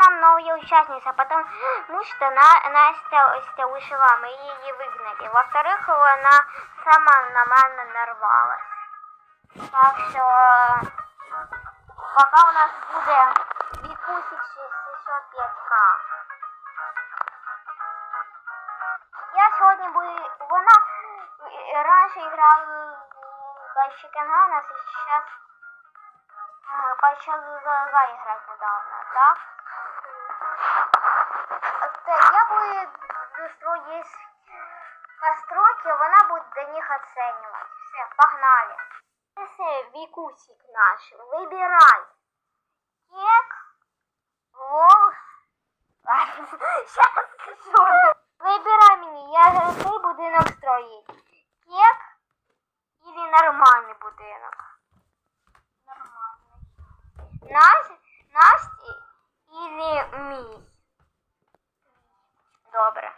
нам новые участницы, потому что на, Настя, Настя вышла, мы ее выгнали. Во-вторых, она сама нормально нарвалась. Так що пока у нас буде Вікусик 65к. Я сьогодні буду... Вона е, раніше грала в Чикенганас, і зараз почала грати недавно, так? От, е, Я буду строить постройки, вона буде до них оценивать. Все, погнали. Все, Викусик наш, выбирай. Кек, волк. Сейчас скажу. Выбирай мне, я цей будинок строить. Кек или нормальный будинок? Нормальный. і, і или мій? Добре.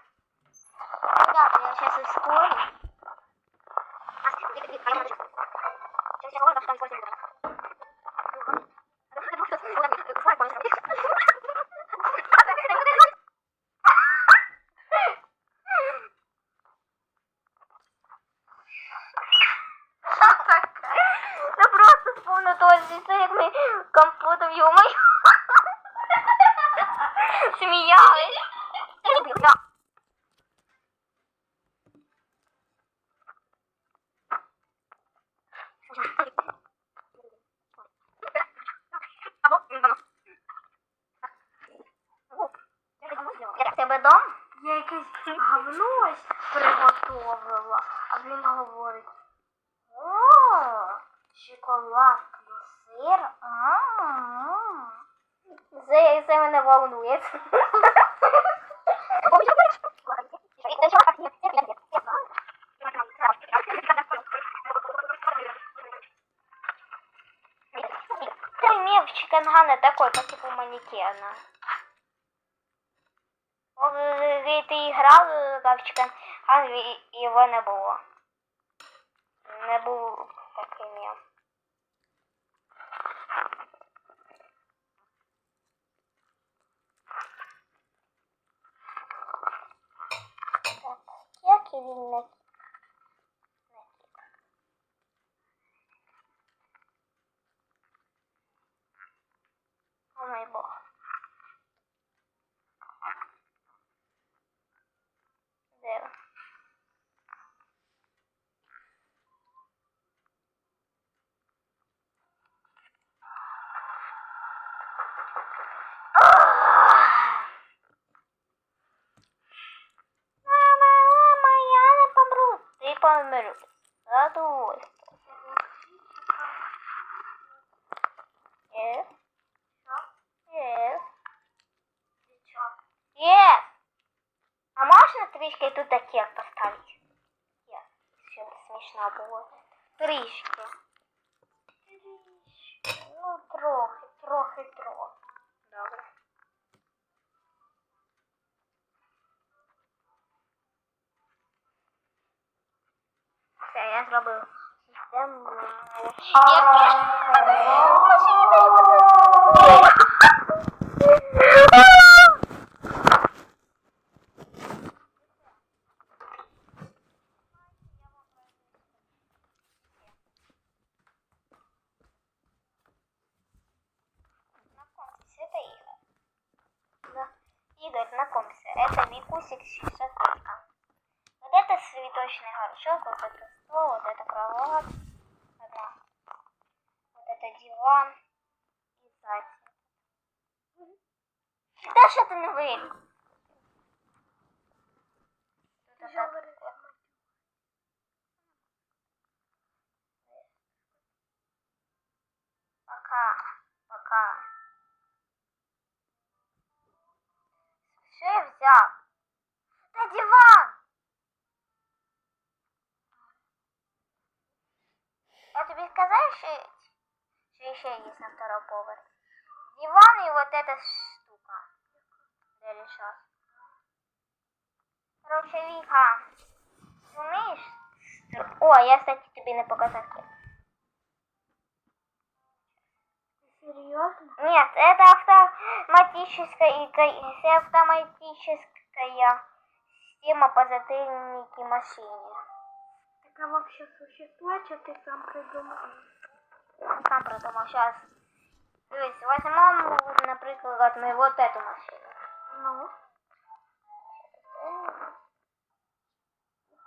Ребята, я сейчас ускорю. Настя, иди, иди, пойдем, Сейчас я говорю, что там сколько Це просто сповна точно, це як ми компотом йому сміялись. Да. Тебе дом? Я якесь говно приготовила, а він говорить, о, шоколад плюс сир. м-м-м». Це, це мене волнує. Ты мех Чикангана такой, по типу манекена. О, э, Ти грав э, в Чиканган, і його не було. Не був помру. Ти помру. Задовольство. Yes. Yes. Yes. А можна трішки тут кек поставити? Yes. Щоб смішно було. Трішки. Трішки. Ну, трохи, трохи, трохи. треба систему. Игорь, знакомься, это Микусик это цветочный горшок, вот это стол, вот это кровать, да. вот это диван и сзади. Да что ты не выйдешь? тобі сказав, що, що ще на втором поверсі. Диван и вот эта штука. Я решила. Короче, Віка, Умеєш? О, я, кстати, тебе не показав. Серьезно? Нет, это автоматическая это автоматическая система по затыльнике машине. Такая вообще существует, что ты сам придумал? Сам придумал, сейчас. То есть возьмем, например, мы вот эту машину. Ну?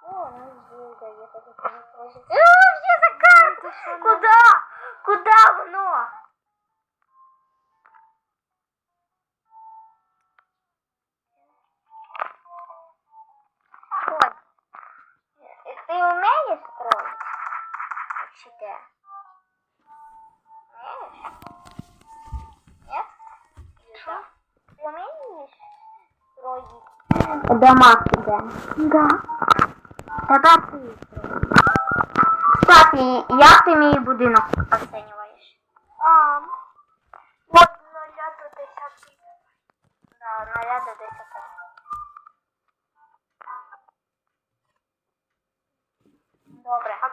О, ну здесь, я так это не слышит. О, все закат! Куда? Куда воно? Вообще-то. Умеешь? Нет? Ты умеешь строить? Дома себе. Да. Тогда ты. Кстати, як ти мій будинок оцінюєш?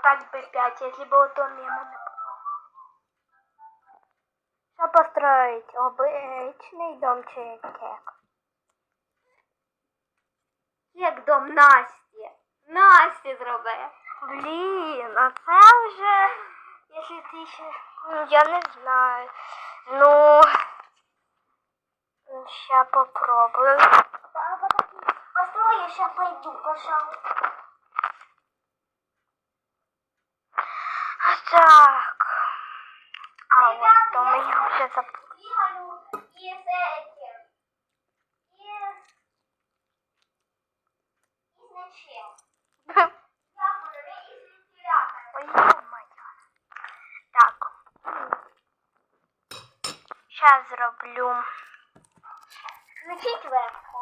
Опять бы пять, если бы вот он мимо не было. Что построить? Обычный дом чи кек? Як дом Насті. Насті зроби. Блин, а це вже, если ты ще... Ну, я не знаю. Ну, сейчас попробую. Папа такий, построй, я ще пойду, пожалуйста. Так. А вот то меня уже забыл. Двигаю із этим. Із... Із нічим. Як вони? Не із вентилятора. Ой, ё-моё. Так. Сейчас зроблю. Включіть вебку.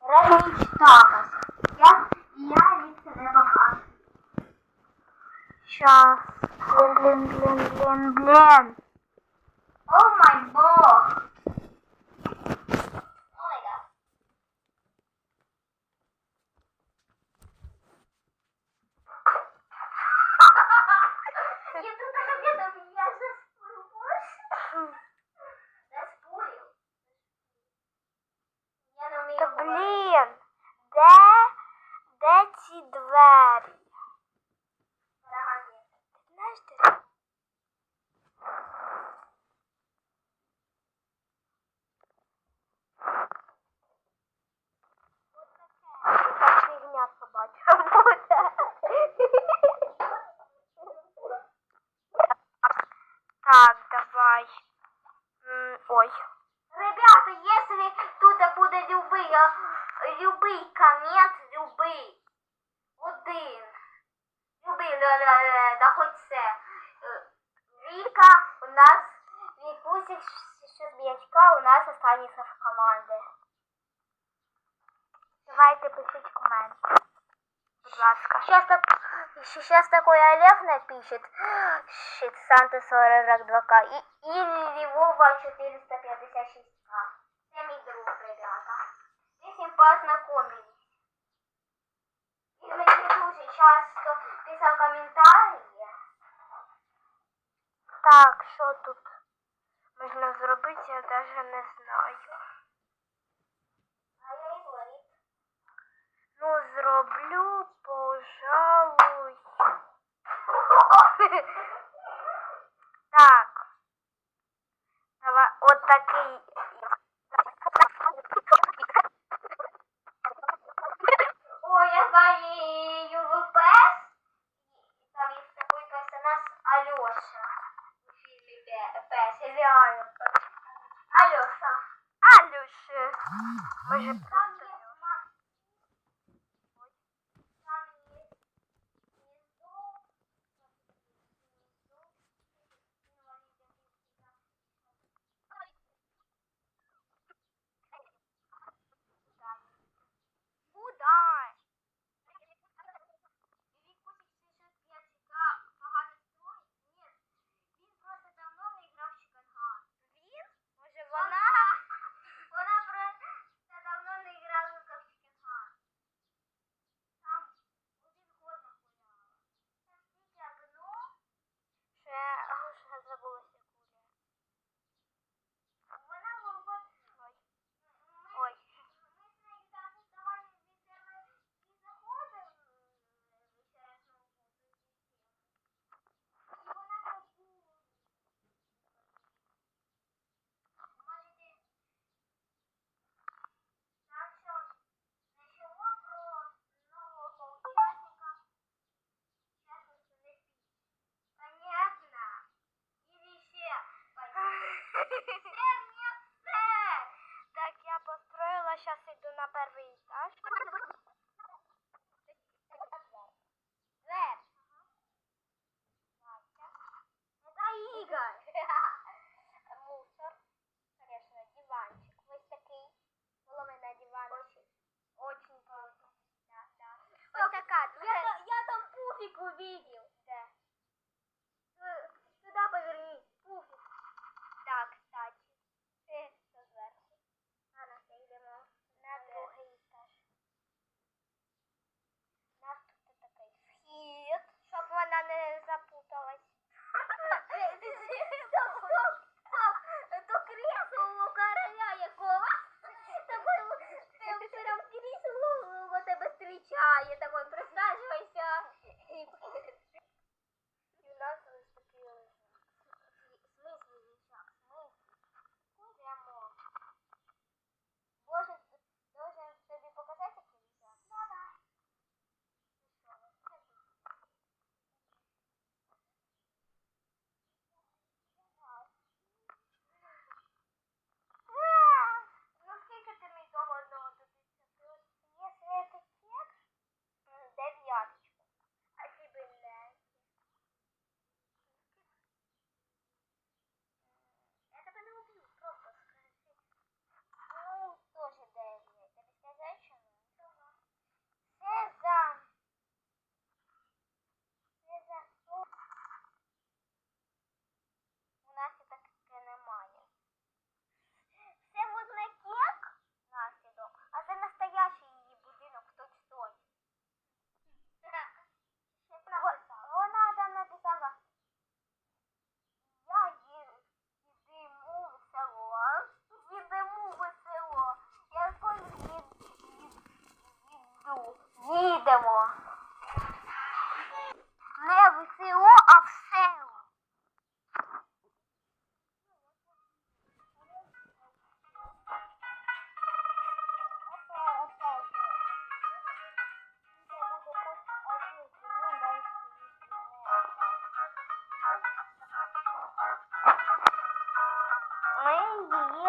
Розмічталась. Я, я від себе aşağı. Blim blim blim blim blim. Щербячка, у нас останется в команді. Давайте пишіть комент. Будь ласка. Сейчас, так, сейчас такой Олег напишет, щит Санта 42К и, или Вова 456К. Это мой друг, ребята. Мы с ним познакомились. И мне дуже часто писал комментарии. Так, що тут можна зробити, я навіть не знаю. Ну, зроблю, пожалуй. Так. Давай, от такий. ไม่ใช่ video.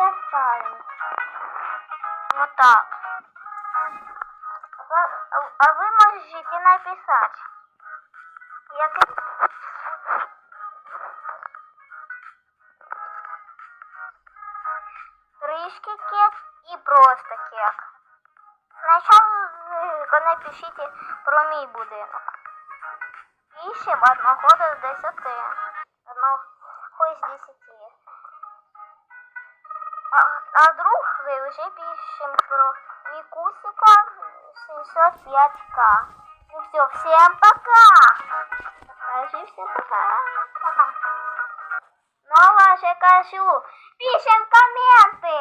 я. Вот так. А вы можете написать. Я Трішки кек і просто кек. Спочатку э, напишіть про мій будинок. Пишем одного до десяти. Одного з десяти а друг вже пишем про Викусика 705к. Ну все, всем пока! Кажи всем пока! Пока! Ну, а же кажу, пишем комменты!